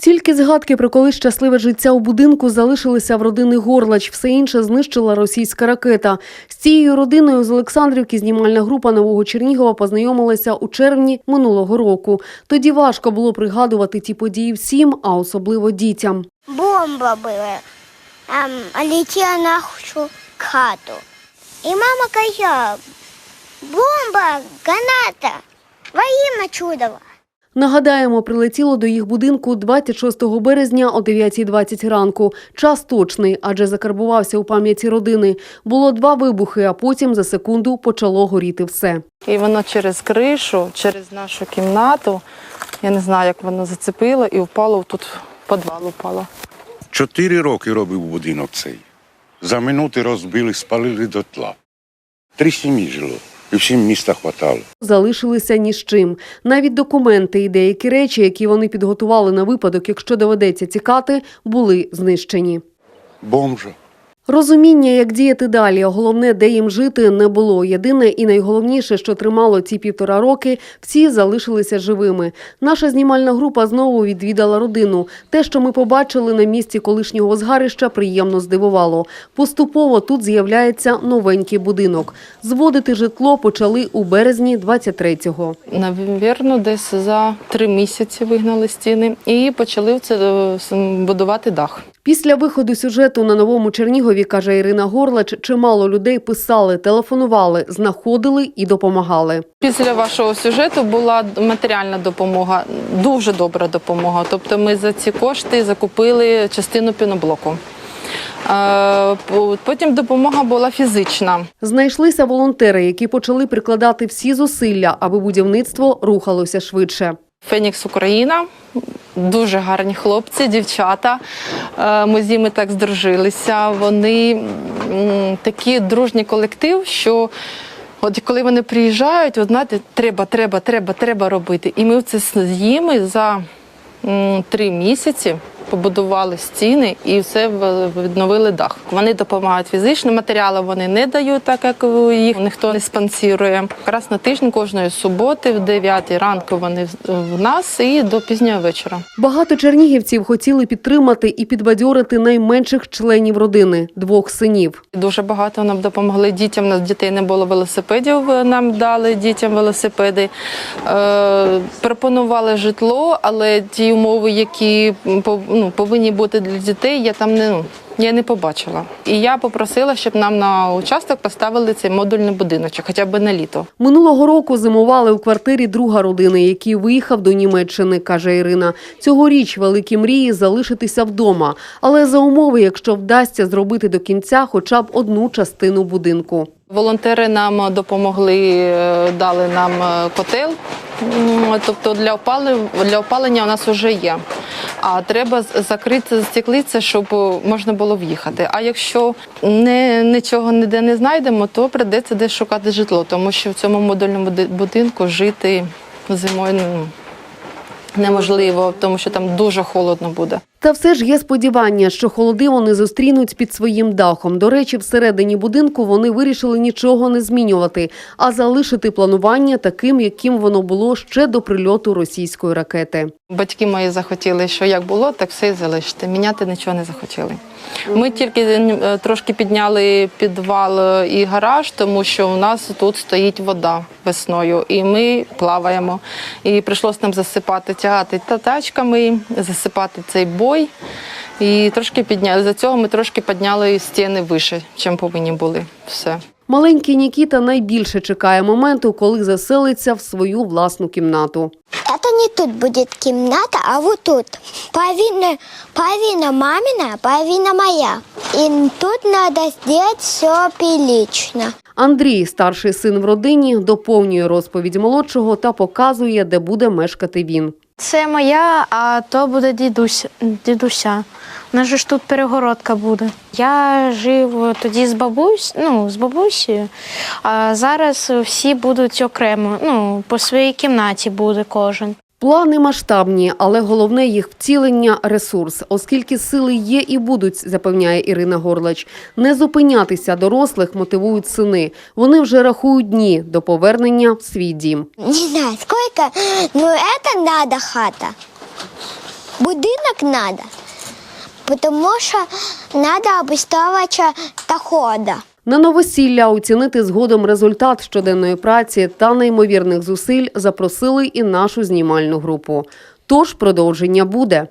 Тільки згадки про колись щасливе життя у будинку залишилися в родини Горлач. Все інше знищила російська ракета. З цією родиною з Олександрівки знімальна група Нового Чернігова познайомилася у червні минулого року. Тоді важко було пригадувати ті події всім, а особливо дітям. бомба была. Ем, летела на хату. И мама казала, бомба, граната, во имя чудова. Нагадаємо, прилетіло до їх будинку 26 березня о 9.20 ранку. Час точний, адже закарбувався у пам'яті родини. Було два вибухи, а потім за секунду почало горіти все. І воно через кришу, через нашу кімнату, я не знаю, як воно зацепило і впало тут в підвал упало. Чотири роки робив будинок цей. За минути розбили, спалили дотла. Три сім'ї жило, і всім міста хватало. Залишилися ні з чим. Навіть документи і деякі речі, які вони підготували на випадок, якщо доведеться тікати, були знищені. Бомжа. Розуміння, як діяти далі, головне, де їм жити, не було. Єдине і найголовніше, що тримало ці півтора роки, всі залишилися живими. Наша знімальна група знову відвідала родину. Те, що ми побачили на місці колишнього згарища, приємно здивувало. Поступово тут з'являється новенький будинок. Зводити житло почали у березні 23-го. Навірно, десь за три місяці вигнали стіни і почали е, будувати дах. Після виходу сюжету на новому Чернігові, каже Ірина Горлач, чимало людей писали, телефонували, знаходили і допомагали. Після вашого сюжету була матеріальна допомога, дуже добра допомога. Тобто ми за ці кошти закупили частину піноблоку. Е, Потім допомога була фізична. Знайшлися волонтери, які почали прикладати всі зусилля, аби будівництво рухалося швидше. Фенікс Україна. Дуже гарні хлопці, дівчата. Е, Ми з ними так здружилися. Вони такі такий дружній колектив, що от коли вони приїжджають, от знаєте, треба, треба, треба, треба робити. І ми це з ними за три місяці побудували стіни і все відновили дах. Вони допомагають фізично, матеріали вони не дають, так як їх ніхто не спонсорує. Якраз на тиждень кожної суботи, в 9 ранку вони в- нас і до пізнього вечора. Багато чернігівців хотіли підтримати і підбадьорити найменших членів родини двох синів. Дуже багато нам допомогли дітям. У нас дітей не було велосипедів. е, Нам дали дітям велосипеди. Е, пропонували житло, але ті умови, які пов- ну, повинні бути для дітей, я там не ну, я не побачила. І я попросила, щоб нам на участок поставили цей модульний будиночок, хоча б на літо. Минулого року зимували у квартирі друга родини, який виїхав до Німеччини, каже Ірина. Цьогоріч великі мрії залишитися вдома, але за умови, якщо вдасться зробити до кінця хоча б одну частину будинку. Волонтери нам допомогли, е, дали нам е, котел. Тобто для опалення, для опалення у нас вже є. А треба закрити стеклиця, щоб е, можна було в'їхати. А якщо не, нічого ніде не знайдемо, то прийдеться десь шукати житло, тому що в цьому модульному будинку жити зимою ну, неможливо, тому що там дуже холодно буде. Та все ж є сподівання, що холоди вони зустрінуть під своїм дахом. До речі, всередині будинку вони вирішили нічого не змінювати, а залишити планування таким, яким воно було ще до прильоту російської ракети. Батьки мої захотіли, що як було, так все і залишити. Міняти нічого не захотіли. Ми тільки е, трошки підняли підвал е, і гараж, тому що у нас тут стоїть вода весною, і ми плаваємо. І прийшлося нам засипати, тягати та тачками, засипати цей бой. І трошки підняли. За цього ми трошки підняли стіни вище, чим повинні були. Все. Маленький Нікіта найбільше чекає моменту, коли заселиться в свою власну кімнату. Это не тут будет кімната, а вот тут. Половина, половина мамина, половина моя. И тут надо сделать все прилично. Андрій, старший син в родині, доповнює розповідь молодшого та показує, де буде мешкати він. Це моя, а то буде дідусь, дідуся. У нас же ж тут перегородка буде. Я жив тоді з бабусь, ну, з бабусею, а зараз всі будуть окремо. Ну, по своїй кімнаті буде кожен. Плани масштабні, але головне їх втілення ресурс, оскільки сили є і будуть, запевняє Ірина Горлач. Не зупинятися дорослих мотивують сини. Вони вже рахують дні до повернення в свій дім. Не знаю, сколько, но это надо хата. будинок надо, потому що надо обустроювати дохода. На новосілля оцінити згодом результат щоденної праці та неймовірних зусиль запросили і нашу знімальну групу. Тож продовження буде.